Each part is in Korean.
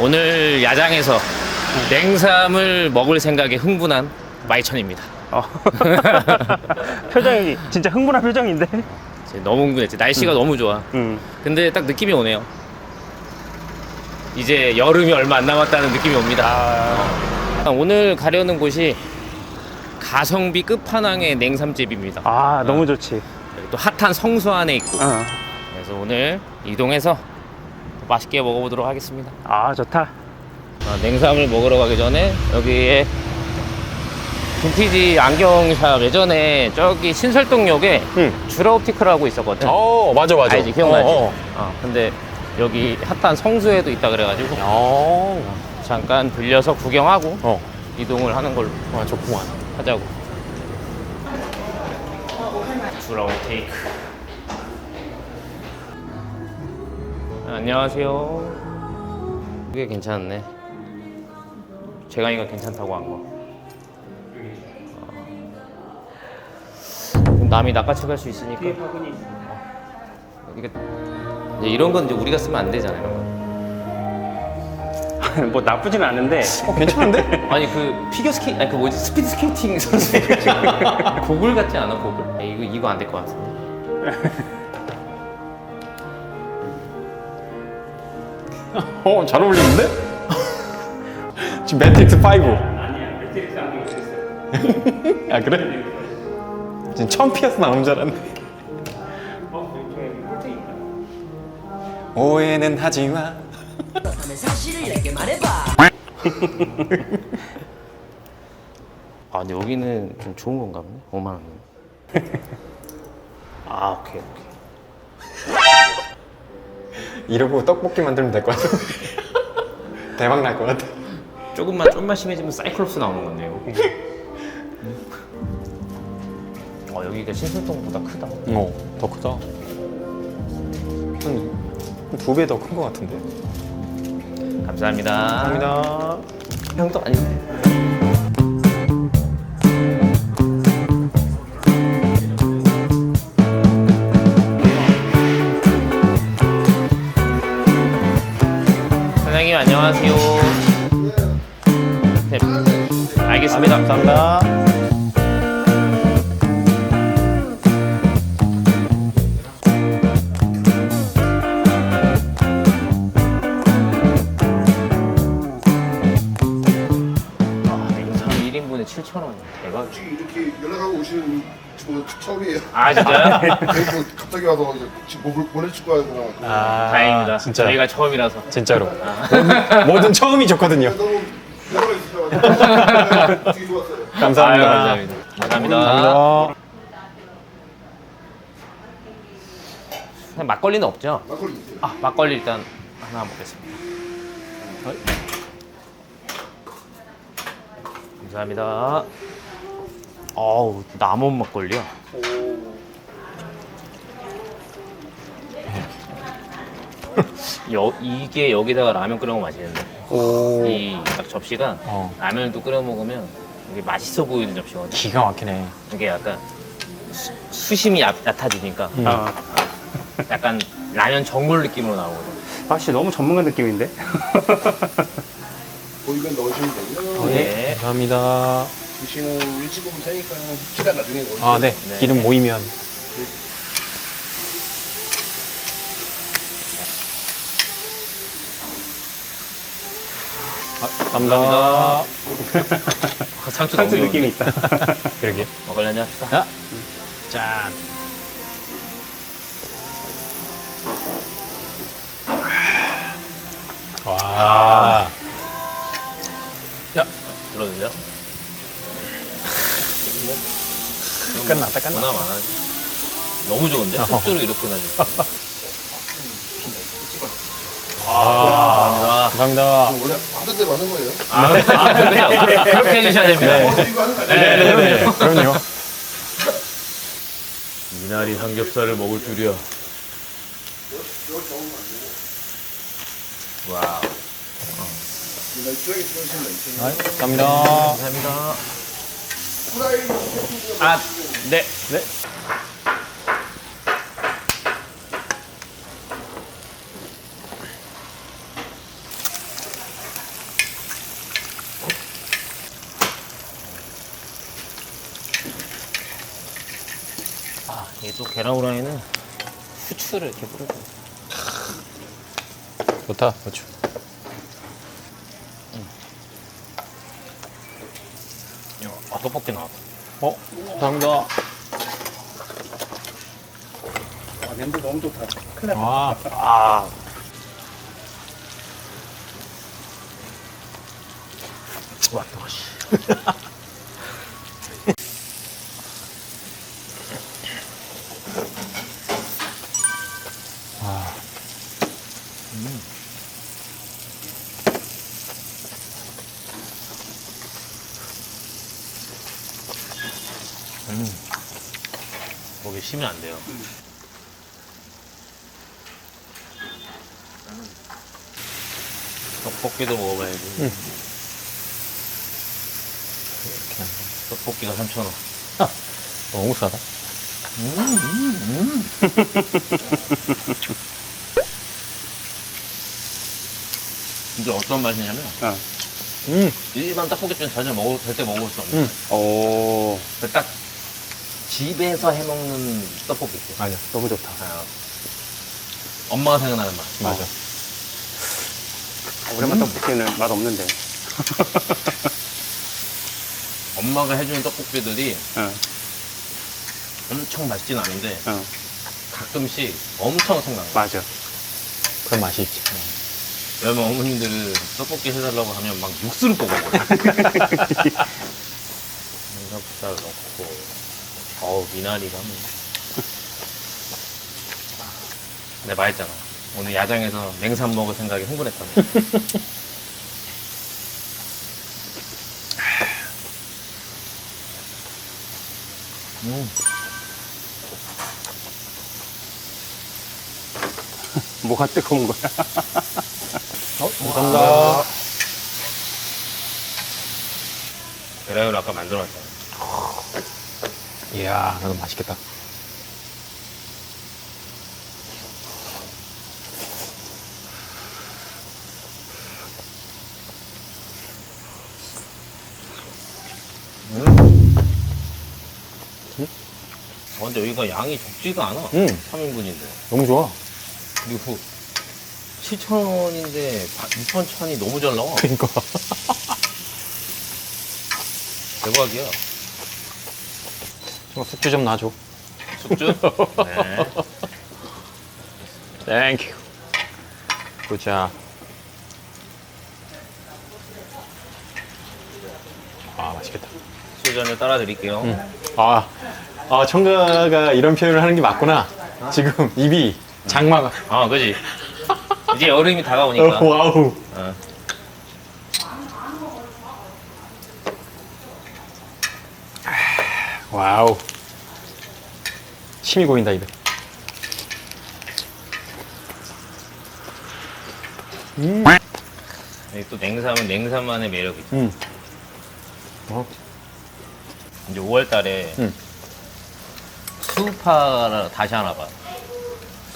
오늘 야장에서 냉삼을 먹을 생각에 흥분한 마이천입니다. 어. 표정이 진짜 흥분한 표정인데. 이제 너무 흥분했지. 날씨가 너무 좋아. 음. 근데 딱 느낌이 오네요. 이제 여름이 얼마 안 남았다는 느낌이 옵니다. 아, 오늘 가려는 곳이 가성비 끝판왕의 냉삼집입니다. 아 너무 좋지. 또 핫한 성수 안에 있고. 어. 그래서 오늘 이동해서 맛있게 먹어보도록 하겠습니다. 아 좋다. 아, 냉삼을 먹으러 가기 전에 여기에 빈티지 안경샵 예전에 저기 신설동역에 응. 주라옵티크라고 있었거든. 어 맞아 맞아. 알지 기억나지? 어, 어, 근데 여기 핫한 성수에도 있다 그래가지고 어. 잠깐 들려서 구경하고 어. 이동을 하는 걸로 아 좋구만. 하자고. 주라옵테이크. 안녕하세요. 이게 괜찮네. 재강이가 괜찮다고 한 거. 어. 그럼 남이 낚아채 갈 수 있으니까. 이게 이제 이런 건 이제 우리가 쓰면 안 되잖아요. 이런 건. 뭐 나쁘진 않은데. 어 괜찮은데? 아니 그 피겨 스케이 아니 그 뭐지 스피드 스케이팅 선수 고글 같지 않아 고글? 야, 이거 이거 안 될 것 같은데. 어 잘 어울리는데? 지금 매트릭스 5. 아니야, 매트릭스 안경 있어. 아 그래? 지금 처음 피어서 나온 줄 알았네. 어, 있다. 오해는 하지 마. 사실을 내게 말해봐. 아 근데 여기는 좀 좋은 건가 보네. 5만 원. 아 오케이 오케이. 이러고 떡볶이 만들면 될 것 같아. 대박 날 것 같아. 조금만 좀만 심해지면 사이클롭스 나오는 건데요. 어 여기가 신설동보다 크다. 어, 더 크다. 한 두 배 더 큰 것 같은데. 감사합니다. 감사합니다. 형도 아닌데. 안녕하세요. 네, 알겠습니다. 감사합니다. 아, 냉삼 1인분에 7,000원. 대박. 이렇게 연락하고 오시는 친구 처음이에요. 아, 진짜요? 그래서 갑자기 와서 이제 지금 뭐 보내줄 거야 그냥. 아, 다행입니다. 진짜. 저희가 처음이라서. 진짜로. 뭐든, 뭐든 처음이 좋거든요. 너무 연락이 있으셔가지고 되게 좋았어요. 감사합니다. 아유, 감사합니다. 감사합니다. 감사합니다. 그냥 막걸리는 없죠? 막걸리 있어요. 아, 막걸리 일단 하나 먹겠습니다. 감사합니다. 어우, 남원 막걸리야. 여, 이게 여기다가 라면 끓여 먹으면 맛있는데. 오. 이 딱 접시가 어. 라면을 또 끓여 먹으면 이게 맛있어 보이는 접시거든. 기가 막히네. 이게 약간 수, 수심이 얕, 얕아지니까 아, 약간 라면 전골 느낌으로 나오거든. 확실히 너무 전문가 느낌인데. 보이면 넣으시면 되고요. 네. 감사합니다. 드시는 일찍 오면 되니까 시간 나중에 넣으시면 아, 네. 네. 기름 모이면. 아, 감사합니다. 아, 상추 상수 귀여운데? 느낌이 있다. 그러게. 먹을래 한잔 합시다. 아, 짠. 와. 야, 들어주세요. 끝났다, 끝났다. 전화 많아. 너무 좋은데? 어. 속주로 이렇게 나지. 아, 감사합니다. 감사합니다. 원래 하던 대로 하는 거예요. 아, 네. 아, 그래요? 그렇게 해주셔야 됩니다. 어, 이거 하는 거 아니에요? 네, 네, 네. 네, 그럼요. 미나리 삼겹살을 먹을 줄이야. 와우. 돼요. 아, 감사합니다. 감사합니다. 아, 네, 네. 아, 얘도 계란 후라이는 후추를 이렇게 뿌려줘. 좋다, 후추. 떡볶이 나왔다. 어, 감사합니다. 아, 냄새 너무 좋다. 아, 아. 왔다, 씨. 거기 쉬면 안 돼요. 떡볶이도 먹어봐야지. 떡볶이가 3,000원. 너무 싸다. 근데 어떤 맛이냐면, 어. 음, 일반 떡볶이집에서 전혀 먹을, 절대 먹을 수 없는. 음. 오. 그 딱, 집에서 해 먹는 떡볶이 있어요. 맞아. 너무 좋다. 아, 엄마가 생각나는 맛. 맞아. 오랜만 떡볶이는 맛 없는데. 엄마가 해주는 떡볶이들이 어. 엄청 맛있진 않은데, 어. 가끔씩 엄청 생각나. 맞아. 그런 맛이 있지. 왜냐면 어머님들은 떡볶이 해달라고 하면 막 육수를 뽑아버려. 삼겹살 넣고, 어우, 미나리가 뭐. 내 말했잖아. 오늘 야장에서 냉삼 먹을 생각에 흥분했다고. 음, 뭐가 뜨거운 거야? 어, 감사합니다. 계란을 아까 만들어놨잖아. 이야, 나도 맛있겠다. 어, 근데 여기가 양이 적지가 않아. 음. 3인분인데. 너무 좋아. 그리고 7,000원인데 6,000원이 너무 잘 나와. 그니까. 대박이야. 좀 숙주 좀 놔줘. 숙주? 네. 땡큐. 보자. 아, 맛있겠다. 수전을 따라 드릴게요. 아, 아, 청가가 이런 표현을 하는 게 맞구나. 지금 입이 장마가. 아, 그지? 이제 여름이 다가오니까. 어, 와우. 어. 와우. 침이 고인다, 입에. 여기 또 냉삼은 냉삼만의 매력이 있어. 음. 어, 이제 5월 달에 음. 수우파를 다시 하나 봐.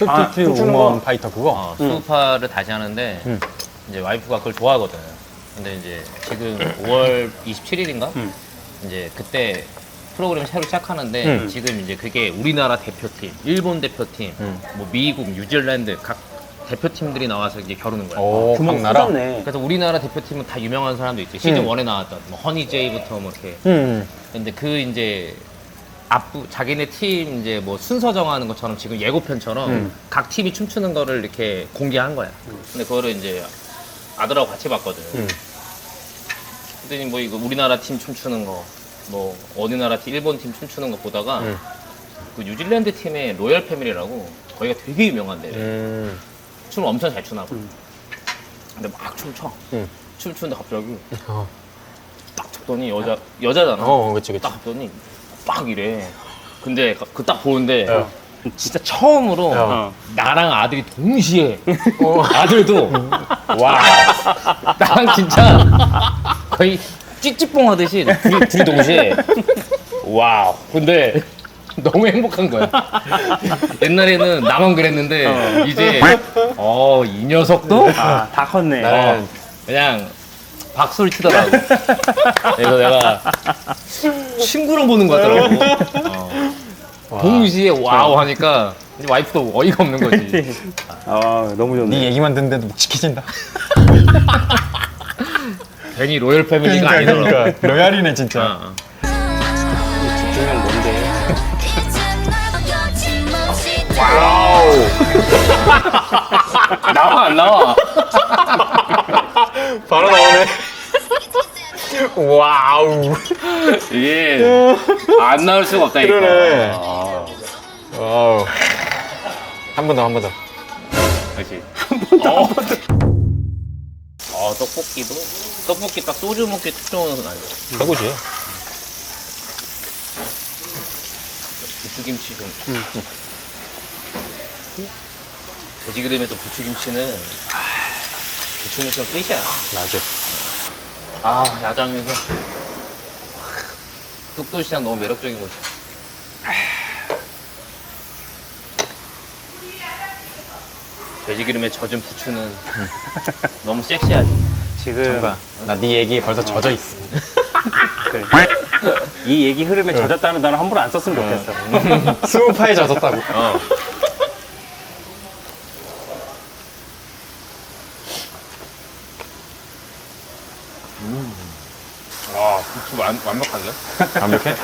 아, 스티트 춤추는 우먼 거? 파이터 그거? 어, 수우파를 다시 하는데 음. 이제 와이프가 그걸 좋아하거든. 근데 이제 지금 5월 27일인가? 음. 이제 그때 프로그램 새로 시작하는데 음. 지금 이제 그게 우리나라 대표팀, 일본 대표팀, 음. 뭐 미국, 뉴질랜드 각 대표팀들이 나와서 이제 겨루는 거야. 오, 규모 각 나라? 그래서 우리나라 대표팀은 다 유명한 사람도 있지. 시즌 음. 1에 나왔던 뭐 허니제이부터 뭐 이렇게. 음. 근데 그 이제 앞부 자기네 팀 이제 뭐 순서 정하는 것처럼 지금 예고편처럼 음. 각 팀이 춤추는 거를 이렇게 공개한 거야. 근데 그거를 이제 아들하고 같이 봤거든. 음. 그랬더니 뭐 이거 우리나라 팀 춤추는 거, 뭐 어느 나라 팀, 일본 팀 춤추는 거 보다가 음. 그 뉴질랜드 팀의 로열 패밀리라고 거기가 되게 유명한데 음. 춤을 엄청 잘 추나 봐. 음. 근데 막 춤춰. 음. 춤추는데 갑자기 어, 딱 쳤더니 여자 여자잖아. 어, 그치, 그치. 딱 봤더니 빡 이래. 근데 그 딱 보는데 어. 진짜 처음으로 어. 나랑 아들이 동시에 아들도 와 나랑 진짜 거의 찌찌뽕 하듯이 둘이, 둘이 동시에 와우 근데 너무 행복한 거야 옛날에는 나만 그랬는데 이제 어 이 녀석도 아, 다 컸네. 어, 그냥 박수를 치더라고. 그래서 내가 친구랑 보는 거 같더라고. 어. 동시에 와우 하니까 이제 와이프도 어이가 없는 거지. 아 너무 좋네. 네 얘기만 듣는데도 묵직해진다. 괜히 로열 패밀리가 아니더라고. 그러니까 로얄이네 진짜. 어, 어. 집중력 뭔데? 나와 안 나와? 바로 나오네. 와우. 이게 안 나올 수가 없다니까. 그러네. 아, 와우. 한 번 더, 한 번 더. 그렇지. 어. 어, 떡볶이도 떡볶이 딱 소주 먹기 특종은 아니야. 최고지. 부추김치 좀. 돼지기름에도 부추김치는 부추김치는 끝이야. 맞아. 아 야장에서 뚝도시장 너무 매력적인 거지. 돼지기름에 젖은 부추는 너무 섹시하지. 지금 정말 나네 얘기에 벌써 젖어 있어. 그래. 이 얘기 흐름에 젖었다는 단어 함부로 안 썼으면 좋겠어. 스우파에 젖었다고. 어. 아, 부추 완, 완벽한데? 완벽해?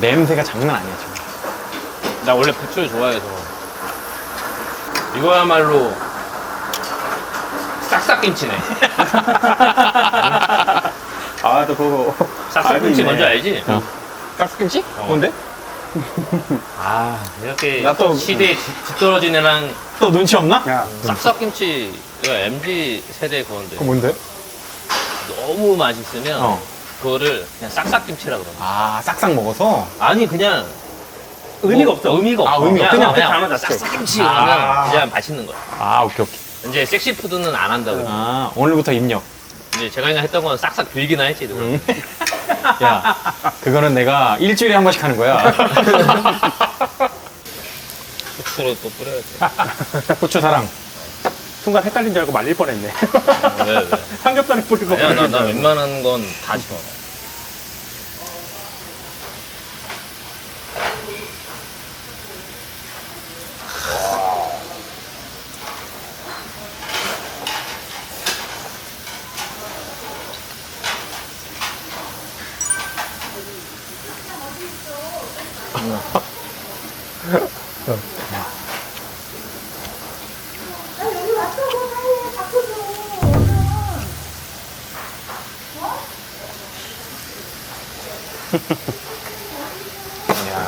냄새가 장난 아니야 지금. 나 원래 부추를 좋아해서. 이거야말로 싹싹김치네. 아, 또 그거. 싹싹김치 알겠네. 뭔지 알지? 어. 깍스김치? 뭔데? 아, 이렇게 나 또- 시대에 뒤- 뒤떨어진 애랑 또 눈치 없나? 야, 싹싹김치 이거 MZ 세대 그건데 그거 뭔데? 너무 맛있으면 어. 그거를 그냥 싹싹김치라 그러는 거야. 아, 싹싹 먹어서? 아니 그냥 의미가 뭐 없어. 의미가 없어. 아, 의미 없어. 그냥 그냥 단어 자체. 싹싹김치 아. 하면 그냥 맛있는 거야. 아, 오케이, 오케이. 이제 섹시 푸드는 안 한다고. 아, 오늘부터 입력. 이제 제가 그냥 했던 건 싹싹 빌기나 했지. 그거. 응. 야, 그거는 내가 일주일에 한 번씩 하는 거야. 후추를 또 뿌려야지. 고추 사랑. 순간 헷갈린 줄 알고 말릴 뻔했네. 왜 왜? 삼겹살에 뿌리고. 아니야 나, 나 웬만한 건다 좋아.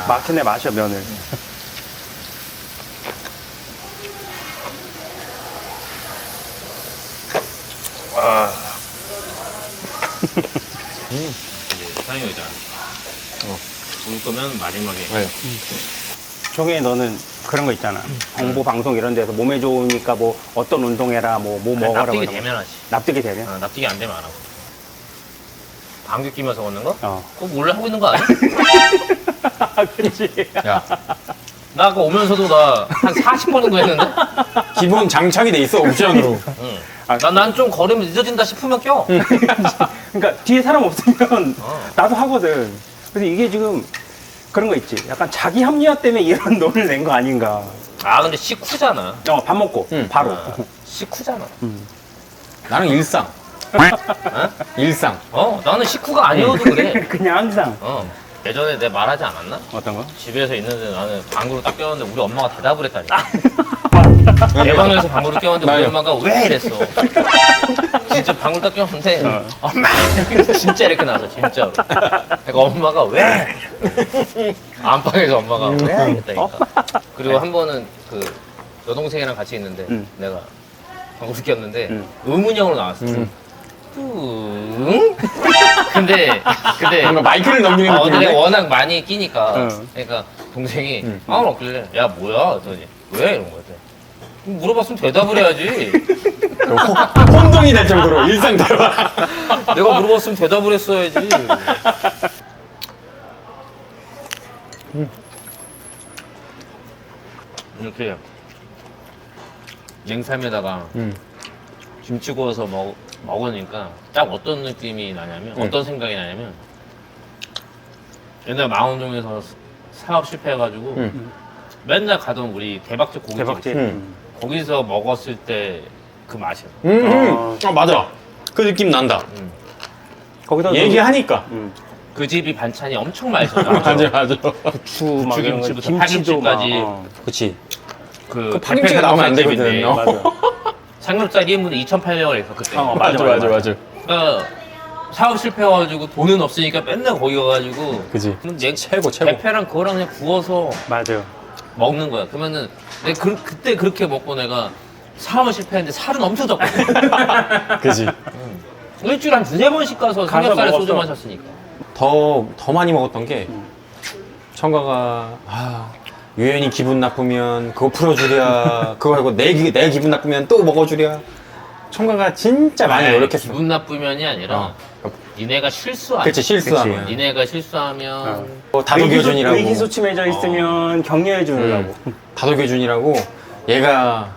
마트네 마셔, 면을. 이제 사장님 의자. 어. 울 거면 마지막에. 왜? 종에 너는 그런 거 있잖아. 정보 방송 이런 데서 몸에 좋으니까 뭐 어떤 운동해라, 뭐, 뭐 먹어라. 납득이 그런 거. 되면 하지. 납득이 되면? 어, 납득이 안 되면 안 하고. 방귀 끼면서 걷는 거? 어. 그거 원래 하고 있는 거 아니야? 아, 그렇지. 야, 나 아까 오면서도 나 한 40번 정도 했는데? 기본 장착이 돼 있어, 옵션으로. 응. 아, 난좀 걸으면 늦어진다 싶으면 껴. 그러니까 뒤에 사람 없으면 어. 나도 하거든. 그래서 이게 지금 그런 거 있지. 약간 자기 합리화 때문에 이런 논을 낸 거 아닌가. 아, 근데 식후잖아. 어, 밥 먹고 응. 바로. 아, 식후잖아. 나는 일상. 어? 일상. 어, 나는 식후가 아니어도 그래. 그냥 항상 어. 예전에 내가 말하지 않았나? 어떤 거? 집에서 있는데 나는 방구를 딱 꼈는데 우리 엄마가 대답을 했다니까. 내 방에서 방구를 꼈는데 우리. 엄마가 왜 이랬어. 진짜 방구를 딱 꼈는데 어. 엄마 진짜 이렇게 나서 진짜로. 그러니까 엄마가 왜? 안방에서 엄마가 왜? 이랬다니까. 그리고 한 번은 그 여동생이랑 같이 있는데 응. 내가 방구를 꼈는데 응. 의문형으로 나왔어. 응. 뿡? 근데 근데 뭔가 마이크를 넘기는 어, 근데 느낌인데? 워낙 많이 끼니까 응. 그러니까 동생이 응. 아무런 없길래 야 뭐야 그랬더니 왜 이런 거야 물어봤으면 대답을 해야지 호- 혼동이 될 정도로 일상 대화. 내가 물어봤으면 대답을 했어야지 이렇게 냉삼에다가 음. 김치 구워서 먹, 먹으니까 딱 어떤 느낌이 나냐면 응. 어떤 생각이 나냐면 옛날 망원동에서 사업 실패해가지고 음. 맨날 가던 우리 대박집 고깃집 대박집. 음. 거기서 먹었을 때 그 맛이야. 음, 음. 어. 어, 맞아. 그 느낌 난다. 거기다 얘기하니까. 음. 그 집이 반찬이 엄청 맛있었어. 맞아, 맞아. 부추 막 이런 거, 김치부터 김치도 막. 파김치까지. 어. 그치. 그, 그 파김치가 나오면 안 되거든. 어. 맞아. 삼겹살 1인분에 2,800원 했어 그때. 어, 맞아, 맞아, 맞아. 그러니까 사업 실패해가지고 돈은 없으니까 맨날 거기 가가지고 그지. 그럼 내 최고, 최고. 대패랑 그거랑 그냥 구워서 맞아. 먹는 거야. 그러면은 내가 그, 그때 그렇게 먹고 내가 사업을 실패했는데 살은 엄청 쪘거든. 그지. 일주일에 한 두세 번씩 가서 가서 삼겹살에 먹었어. 소주 마셨으니까. 더, 더 많이 먹었던 게, 청가가, 아, 유연이 기분 나쁘면 그거 풀어주랴. 그거 말고 내, 기- 내 기분 나쁘면 또 먹어주랴. 청가가 진짜 많이 노력했어. 기분 나쁘면이 아니라 어. 니네가 실수하면 그치, 실수하면. 니네가 실수하면 어. 뭐 다독여준이라고. 의기소침해져 있으면 격려해 주느라고. 다독여준이라고. 얘가,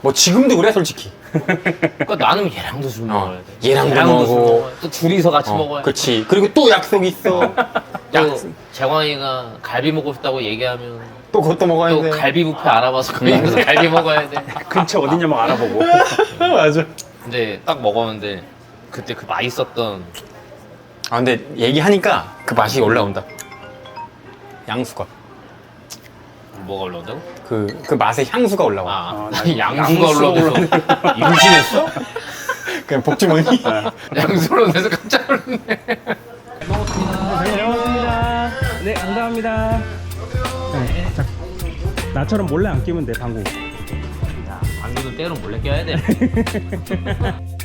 뭐 지금도 그래, 솔직히. 그러니까 나는 얘랑도 술 어, 먹어야 돼. 얘랑도 술 먹어. 먹어야 돼. 또 둘이서 같이 어, 먹어야 돼. 그치. 그리고 또 약속 있어. 또 재광이가 갈비 먹고 싶다고 얘기하면 또 그것도 먹어야 또 돼. 갈비 뷔페 알아봐서 거기 가서 갈비 먹어야 돼. 근처 어디냐 막 알아보고. 맞아. 근데 딱 먹었는데 그때 그 맛있었던 아, 근데 얘기하니까 그 맛이 올라온다. 양수가. 뭐가 올라온다고? 그, 그 맛의 향수가 올라와. 아, 어, 아니, 나- 양수가 양수 올라오면서 임신했어? 그냥 복주머니? 양수로 올라오면서 깜짝 놀랐네. 잘 먹었습니다. 네, 감사합니다. 네, 자, 나처럼 몰래 안 끼면 돼, 방구. 방귀도 때로 몰래 껴야 돼.